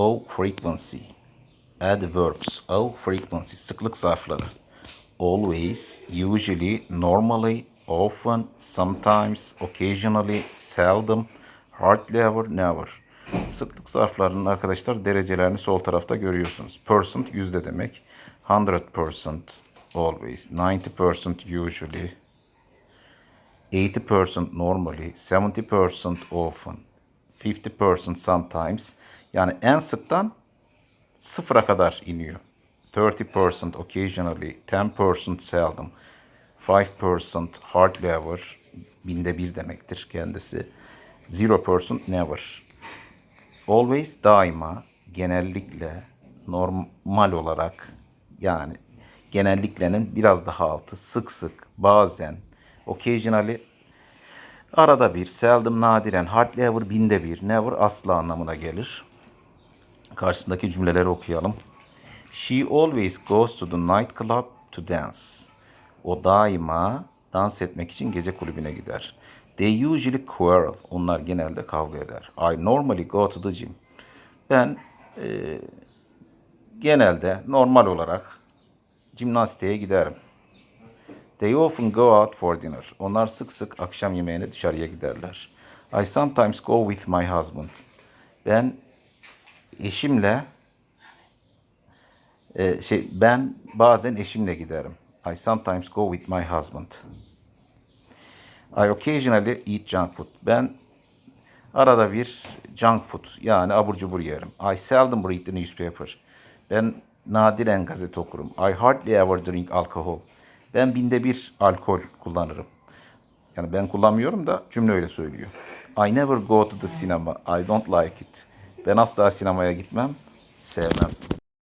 O frequency. Adverbs. O frequency. Sıklık zarfları. Always, usually, normally, often, sometimes, occasionally, seldom, hardly ever, never. Sıklık zarflarının arkadaşlar derecelerini sol tarafta görüyorsunuz. Percent yüzde demek. 100% always, 90% usually, 80% normally, 70% often, 50% sometimes. Yani en sıktan sıfıra kadar iniyor. 30% occasionally, 10% seldom, 5% hardly ever, binde bir demektir kendisi. 0% never. Always daima, genellikle, normal olarak yani genelliklerin biraz daha altı, sık sık, bazen, occasionally arada bir, seldom nadiren, hardly binde bir, never asla anlamına gelir. Karşısındaki cümleleri okuyalım. She always goes to the night club to dance. O daima dans etmek için gece kulübüne gider. They usually quarrel. Onlar genelde kavga eder. I normally go to the gym. Ben e, genelde normal olarak jimnastiğe giderim. They often go out for dinner. Onlar sık sık akşam yemeğine dışarıya giderler. I sometimes go with my husband. Ben eşimle e, şey ben bazen eşimle giderim. I sometimes go with my husband. I occasionally eat junk food. Ben arada bir junk food yani abur cubur yerim. I seldom read the newspaper. Ben nadiren gazete okurum. I hardly ever drink alcohol. Ben binde bir alkol kullanırım. Yani ben kullanmıyorum da cümle öyle söylüyor. I never go to the cinema. I don't like it. Ben asla sinemaya gitmem. Sevmem.